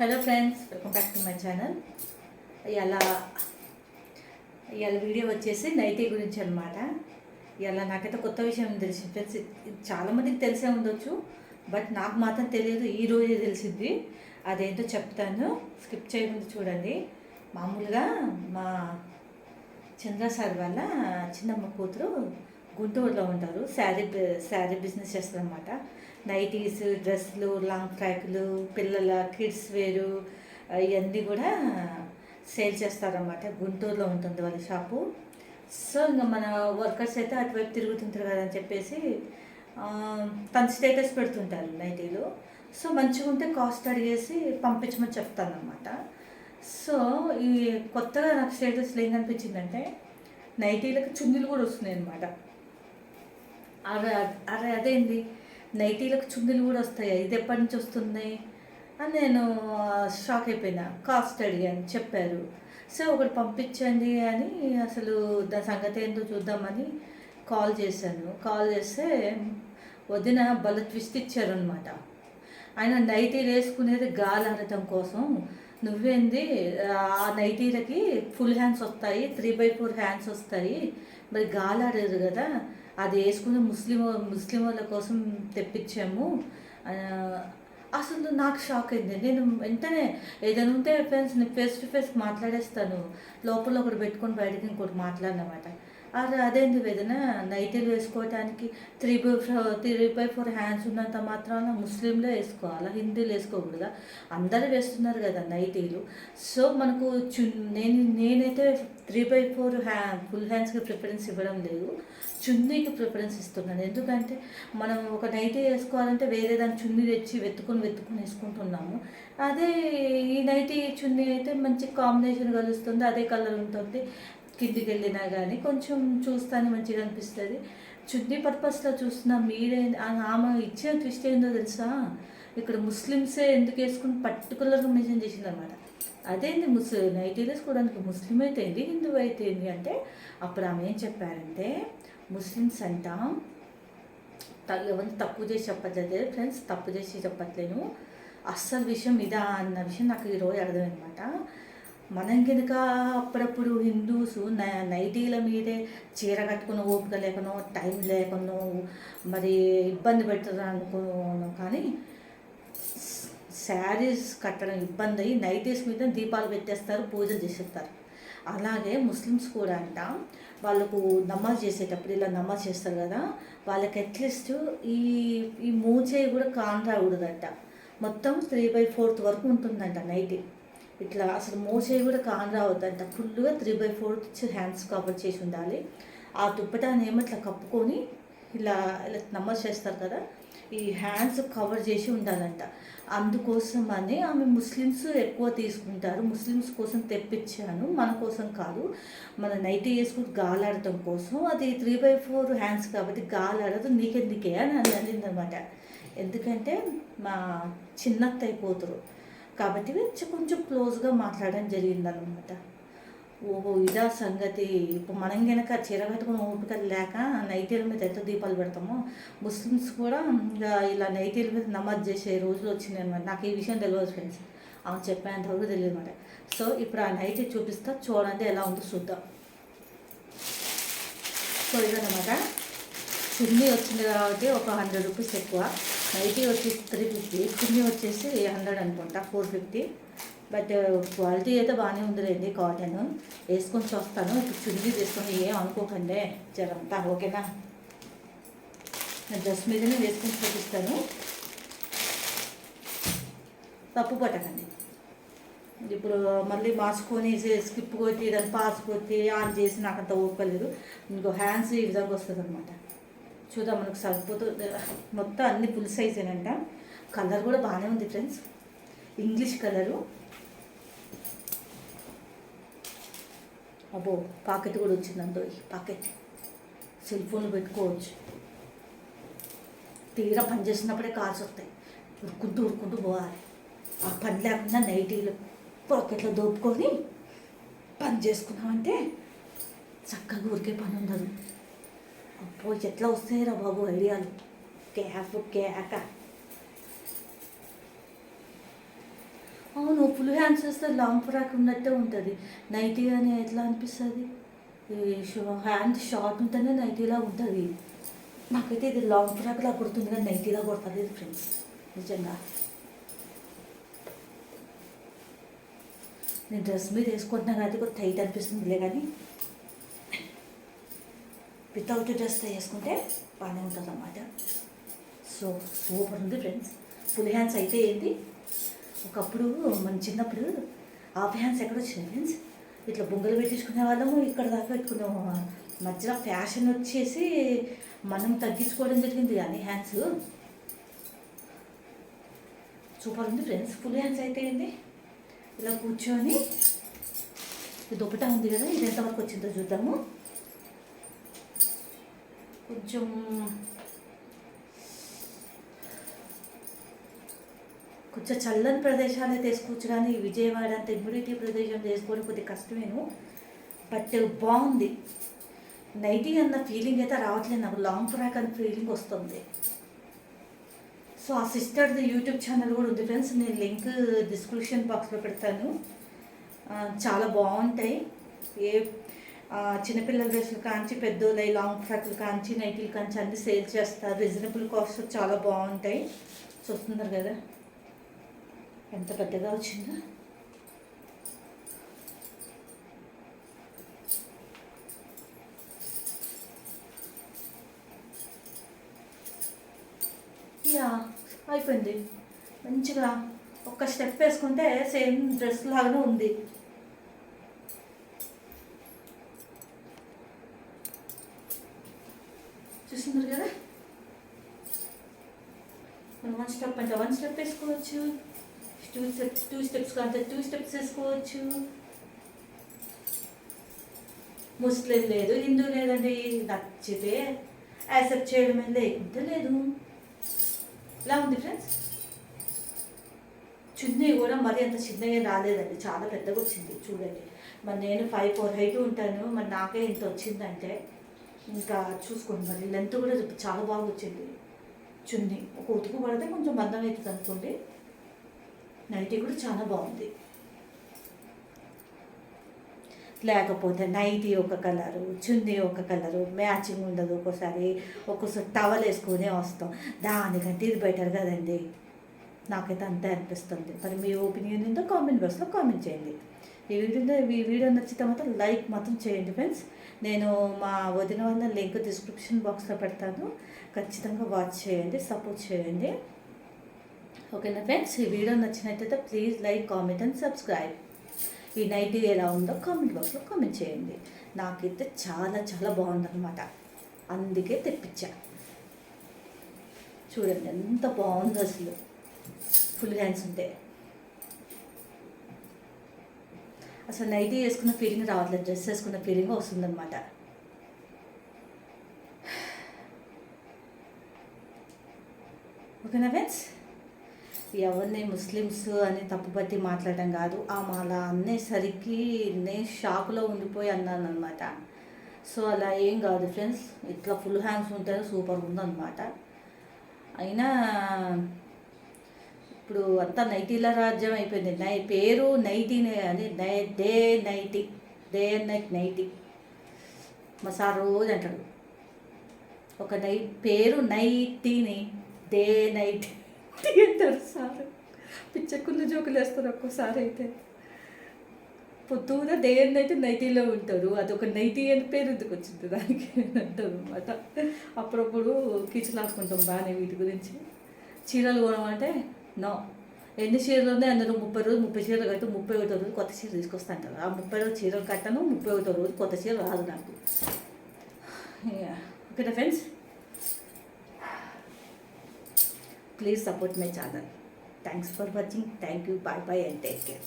Hello friends welcome back to my channel ఇలా ఇవాళ video వచ్చేసి నైటీ గురించి అనమాట ఇలా నాకైతే కొత్త విషయం తెలిసి ఫ్రెండ్స్ చాలామందికి తెలిసే ఉండొచ్చు బట్ నాకు మాత్రం తెలియదు ఈ రోజే తెలిసింది అదేంటో చెప్తాను స్కిప్ చేయకుండా చూడండి. మామూలుగా మా చంద్ర సార్ వాళ్ళ చిన్నమ్మ కూతురు గుంటూరులో ఉంటారు శారీ శారీ బిజినెస్ చేస్తారనమాట నైటీస్ డ్రెస్సులు లాంగ్ ఫ్రాక్లు పిల్లల కిడ్స్ వేరు ఇవన్నీ కూడా సేల్ చేస్తారన్నమాట. గుంటూరులో ఉంటుంది వాళ్ళ షాపు. సో ఇంకా మన వర్కర్స్ అయితే అటువైపు తిరుగుతుంటారు కదా అని చెప్పేసి తన స్టేటస్ పెడుతుంటారు నైటీలో. సో మంచిగా ఉంటే కాస్ట్ అడిగేసి పంపించమని చెప్తానమాట సో ఈ కొత్తగా నాకు స్టేటస్లో ఏం అనిపించిందంటే నైటీలకు చున్నీలు కూడా వస్తున్నాయి అనమాట అరే అరే అదేంది? నైటీలకు చున్నీలు కూడా వస్తాయి? ఇది ఎప్పటి నుంచి వస్తుంది? అని నేను షాక్ అయిపోయినా. కాస్ట్ అడిగాను. చెప్పారు. సో ఒకటి పంపించండి అని అసలు దాని సంగతి ఏంటో చూద్దామని కాల్ చేశాను. కాల్ చేస్తే వదిన బల ట్విస్ట్ ఇచ్చారనమాట ఆయన నైటీలు వేసుకునేది గాలి ఆడటం కోసం. నువ్వేంది? ఆ నైటీలకి ఫుల్ హ్యాండ్స్ వస్తాయి. త్రీ బై ఫోర్ హ్యాండ్స్ వస్తాయి. మరి గాలి ఆడేది కదా. అది వేసుకుని ముస్లిం ముస్లిం వాళ్ళ కోసం తెప్పించాము. అసలు నాకు షాక్ అయింది. నేను వెంటనే ఏదైనా ఉంటే ఫ్రెండ్స్ నేను ఫేస్ టు ఫేస్ మాట్లాడేస్తాను. లోపల ఒకటి పెట్టుకొని బయటకి ఇంకోటి మాట్లాడినమాట. అదే అదేంటి వేదన? నైటీలు వేసుకోవటానికి three by four three by four hands ఉన్నంత మాత్రాన ముస్లింలే వేసుకోవాలా? హిందీలు వేసుకోకూడదా? అందరూ వేస్తున్నారు కదా నైటీలు. సో మనకు చు నేను నేనైతే త్రీ బై ఫోర్ హ్యా ఫుల్ హ్యాండ్స్కి ప్రిఫరెన్స్ ఇవ్వడం లేదు. చున్నీకి ప్రిఫరెన్స్ ఇస్తున్నాను. ఎందుకంటే మనం ఒక నైటీ వేసుకోవాలంటే వేరే దాని చున్నీ తెచ్చి వెతుకుని వెతుకుని వేసుకుంటున్నాము. అదే ఈ నైటీ చున్నీ అయితే మంచి కాంబినేషన్ కలుస్తుంది అదే కలర్ ఉంటుంది. కిందికి వెళ్ళినా కానీ కొంచెం చూస్తానే మంచిగా అనిపిస్తుంది. చున్నీ పర్పస్లో చూస్తున్నా మీరే ఆ- ఆమె ఇచ్చిన ట్విస్ట్ ఏందో తెలుసా? ఇక్కడ ముస్లిమ్సే ఎందుకు వేసుకుని పర్టికులర్గా మెన్షన్ చేసింది అనమాట అదేంది ముస్ నైటీ వేసుకోవడానికి ముస్లిం అయితే ఏంది హిందూ అయితే ఏంది అంటే అప్పుడు ఆమె ఏం చెప్పారంటే ముస్లిమ్స్ అంటాం త- ఎవరిని చేసి చెప్పట్లేదు ఫ్రెండ్స్ తప్పు చేసి చెప్పట్లేను అస్సలు విషయం ఇదా అన్న విషయం నాకు ఈరోజు అర్థమన్నమాట మనం కనుక అప్పుడప్పుడు హిందూస్ నై- నైటీల మీదే చీర కట్టుకున్న ఓపిక లేకనో టైం లేకనో మరి ఇబ్బంది పెడుతుంది అనుకోను కానీ శారీస్ కట్టడం ఇబ్బంది అయ్యి నైటీస్ మీద దీపాలు పెట్టేస్తారు పూజలు చేసేస్తారు. అలాగే ముస్లిమ్స్ కూడా అంట వాళ్ళకు నమాజ్ చేసేటప్పుడు ఇలా నమాజ్ చేస్తారు కదా వాళ్ళకి అట్లీస్ట్ ఈ ఈ మూచేయి కూడా కాన్ మొత్తం త్రీ బై ఫోర్త్ వరకు ఉంటుందంట నైటీ. ఇట్లా అసలు మోచేయి కూడా కాన్ రావద్దంట. ఫుల్గా three by fourth hands cover చేసి ఉండాలి. ఆ దుప్పటాన్ని ఏమో ఇట్లా కప్పుకొని ఇలా ఇలా నమాజ్ చేస్తారు కదా ఈ హ్యాండ్స్ కవర్ చేసి ఉండాలంట. అందుకోసం అని ఆమె ముస్లిమ్స్ ఎక్కువ తీసుకుంటారు. ముస్లిమ్స్ కోసం తెప్పించాను మన కోసం కాదు. మన నైటీ వేసుకుని గాలాడటం కోసం. అది త్రీ బై ఫోర్ హ్యాండ్స్ కాబట్టి గాలాడదు. నీకెందుకే అని అని అనమాట ఎందుకంటే మా చిన్నత్త అయిపోతారు కాబట్టి కొంచెం కొంచెం క్లోజ్గా మాట్లాడడం జరిగిందనమాట ఓహో ఇదా సంగతి. ఇప్పుడు మనం కనుక చీర కట్టుకుని ఓపిక లేక నైటీల మీద ఎంత దీపాలు పెడతామో ముస్లిమ్స్ కూడా ఇంకా ఇలా నైటీల మీద నమాజ్ చేసే రోజులు వచ్చింది అనమాట నాకు ఈ విషయం తెలియదు ఫ్రెండ్స్. ఆమె చెప్పేంత వరకు తెలియదు అనమాట సో ఇప్పుడు ఆ నైటీ చూపిస్తా చూడండి ఎలా ఉందో చూద్దాం. సో ఇదనమాట చున్నీ వచ్చింది కాబట్టి ఒక హండ్రెడ్ రూపీస్ ఎక్కువ. నైటీ వచ్చేసి త్రీ ఫిఫ్టీ చున్నీ వచ్చేసి హండ్రెడ్ అనుకుంటా ఫోర్ ఫిఫ్టీ. బట్ క్వాలిటీ అయితే బాగానే ఉందిలేండి కాటన్. వేసుకొని చూస్తాను. ఇప్పుడు చున్నీ తీసుకొని ఏం అనుకోకండి. జరంతా ఓకేనా? నేను డ్రెస్ మీదనే వేసుకొని చూపిస్తాను. తప్పు పట్టకండి. ఇప్పుడు మళ్ళీ మార్చుకొని స్కిప్ కొట్టి దాన్ని పాస్ కొట్టి ఆన్ చేసి నాకు అంత ఓపలేదు ఇంకో హ్యాండ్స్ ఈ విధంగా వస్తుంది అనమాట చూద్దాం మనకు సరిపోతుంది మొత్తం అన్ని ఫుల్ సైజేనంట కలర్ కూడా బాగానే ఉంది ఫ్రెండ్స్ ఇంగ్లీష్ కలరు అబ్బో పాకెట్ కూడా వచ్చింది అందులో. ఈ పాకెట్ సెల్ ఫోన్లు పెట్టుకోవచ్చు. తీరా పని చేసినప్పుడే కాల్స్ వస్తాయి. ఉరుకుంటూ ఉరుకుంటూ పోవాలి. ఆ పని లేకుండా నైటీలు పాకెట్లో దోపుకొని పని చేసుకున్నామంటే చక్కగా ఊరికే పని ఉండదు. అబ్బో ఎట్లా వస్తాయిరా బాబు ఐడియాలు? క్యాఫ్ క్యాక అవును అవును ఫుల్ హ్యాండ్స్ వస్తే లాంగ్ ఫ్రాక్ ఉన్నట్టే ఉంటుంది. నైటీ అని ఎట్లా అనిపిస్తుంది? హ్యాండ్ షార్ట్ ఉంటేనే నైటీలా ఉంటుంది. నాకైతే ఇది లాంగ్ ఫ్రాక్లా కుడుతుంది కానీ నైటీలా కొడుతుంది ఇది ఫ్రెండ్స్ నిజంగా. నేను డ్రెస్ మీద వేసుకుంటున్నా కాబట్టి కొంచెం టైట్ అనిపిస్తుందిలే కానీ. వితౌట్ డ్రెస్తో వేసుకుంటే బాగానే ఉంటుంది అన్నమాట సో సూపర్ ఉంది ఫ్రెండ్స్ ఫుల్ హ్యాండ్స్ అయితే ఏంటి ఒకప్పుడు మన చిన్నప్పుడు హాఫ్ హ్యాండ్స్ ఎక్కడ వచ్చినాయి ఫ్రెండ్స్ ఇట్లా బొంగలు పెట్టించుకునే వాళ్ళము ఇక్కడ దాకా పెట్టుకున్నాము. మధ్యలో ఫ్యాషన్ వచ్చేసి మనం తగ్గించుకోవడం జరిగింది కానీ హ్యాండ్స్ సూపర్ ఉంది ఫ్రెండ్స్ ఫుల్ హ్యాండ్స్ అయితే ఏంటి ఇలా కూర్చొని ఇది దుప్పటా ఉంది కదా ఇది ఎంతవరకు వచ్చిందో చూద్దాము. కొంచెం కొంచెం చల్లని ప్రదేశాన్ని తీసుకోవచ్చు కానీ విజయవాడ అంత ఇమ్యూనిటీ ప్రదేశం తీసుకోవడం కొద్దిగా కష్టమేను. బట్ బాగుంది. నైటీ అన్న ఫీలింగ్ అయితే రావట్లేదు. నాకు లాంగ్ ట్రాక్ అన్న ఫీలింగ్ వస్తుంది. సో ఆ సిస్టర్ది యూట్యూబ్ ఛానల్ కూడా ఉంది ఫ్రెండ్స్ నేను లింక్ డిస్క్రిప్షన్ బాక్స్లో పెడతాను. చాలా బాగుంటాయి. ఏ చిన్నపిల్లల డ్రెస్సులు కాంచి పెద్దోళ్ళై లాంగ్ ఫ్రాక్లు కాంచి నైటీలు కాంచి అన్ని సేల్ చేస్తారు. రీజనబుల్ కాస్ట్ చాలా బాగుంటాయి. చూస్తున్నారు కదా? ఎంత పెద్దగా వచ్చిందో. యా అయిపోయింది. మంచిగా ఒక్క స్టెప్ వేసుకుంటే సేమ్ డ్రెస్ లాగానే ఉంది. చూస్తున్నారు కదా? మనం వన్ స్టెప్ అంటే వన్ స్టెప్ వేసుకోవచ్చు. టూ స్టెప్స్ టూ స్టెప్స్ కంటే టూ స్టెప్స్ వేసుకోవచ్చు. ముస్లిం లేదు హిందూ లేదండి నచ్చితే యాక్సెప్ట్ చేయడమే లేకుంటే లేదు. ఇలా ఉంది ఫ్రెండ్స్ చిన్నవి కూడా మరీ అంత చిన్నగా రాలేదండి చాలా పెద్దగా వచ్చింది చూడండి. మరి నేను ఫైవ్ ఫోర్ హైట్ ఉంటాను మరి నాకే ఇంత వచ్చిందంటే ఇంకా చూసుకోండి మరి. లెంత్ కూడా చాలా బాగా వచ్చింది. చున్నీ. ఒక ఉతుకు పడితే కొంచెం మందం అవుతుంది అనుకోండి. నైటీ కూడా చాలా బాగుంది. లేకపోతే నైటీ ఒక కలరు చున్నీ ఒక కలరు మ్యాచింగ్ ఉండదు ఒక్కోసారి. ఒక్కోసారి టవల్ వేసుకునే వస్తాం. దానికంటే ఇది బెటర్ కదండి. నాకైతే అంతే అనిపిస్తుంది. మరి మీ ఒపీనియన్ ఏంటో కామెంట్ బాక్స్లో కామెంట్ చేయండి. ఈ వీడియో ఈ వీడియో నచ్చితే మాత్రం లైక్ మాత్రం చేయండి ఫ్రెండ్స్. నేను మా వదిన వల్ల లింక్ డిస్క్రిప్షన్ బాక్స్లో పెడతాను. ఖచ్చితంగా వాచ్ చేయండి సపోర్ట్ చేయండి. ఓకేనా ఫ్రెండ్స్? ఈ వీడియో నచ్చినట్టయితే please like comment and subscribe. ఈ నైట్ ఎలా ఉందో కామెంట్ బాక్స్లో కామెంట్ చేయండి. నాకైతే చాలా చాలా బాగుందన్నమాట. అందుకే తెప్పించా. చూడండి ఎంత బాగుందో అసలు. ఫుల్ హ్యాండ్స్ ఉంటే. అసలు నైటీ వేసుకున్న ఫీలింగ్ రావట్లేదు డ్రెస్ వేసుకున్న ఫీలింగ్ వస్తుందన్నమాట. ఓకేనా ఫ్రెండ్స్? ఎవరిని ముస్లిమ్స్ అని తప్పుపట్టి మాట్లాడడం కాదు ఆ మాల అనేసరికి నేను షాక్లో ఉండిపోయి అన్నాను అనమాట సో అలా ఏం కాదు ఫ్రెండ్స్ ఇట్లా ఫుల్ హ్యాండ్స్ ఉంటేనే సూపర్ ఉందన్నమాట. అయినా ఇప్పుడు అంతా నైటీల రాజ్యం అయిపోయింది. నై పేరు నైటీనే కానీ నై day nighty day night nighty. మా సార్ రోజు అంటాడు. ఒక నై పేరు నైటీని డే నైట్ అంటారు సార్. పిచ్చకుళ్ళు జోకులు వేస్తారు ఒక్కోసారి అయితే. పొద్దున డే అండ్ నైట్ నైటీలో ఉంటారు అదొక నైటీ అని పేరు ఎందుకు వచ్చింది దానికి? అంటారు అనమాట అప్పుడప్పుడు కిచలాడుకుంటాం బాగానే వీటి గురించి. చీరలు కొనమంటే నో ఎన్ని చీరలు ఉన్నాయి అందరూ ముప్పై రోజులు ముప్పై చీరలు కట్టి ముప్పై ఒకటో రోజు కొత్త చీర తీసుకొస్తా అంటారు. ఆ ముప్పై రోజు చీరలు కట్టను ముప్పై ఒకటో రోజు కొత్త చీర రాదు నాకు. ఓకేనా friends please support my channel thanks for watching thank you bye bye and take care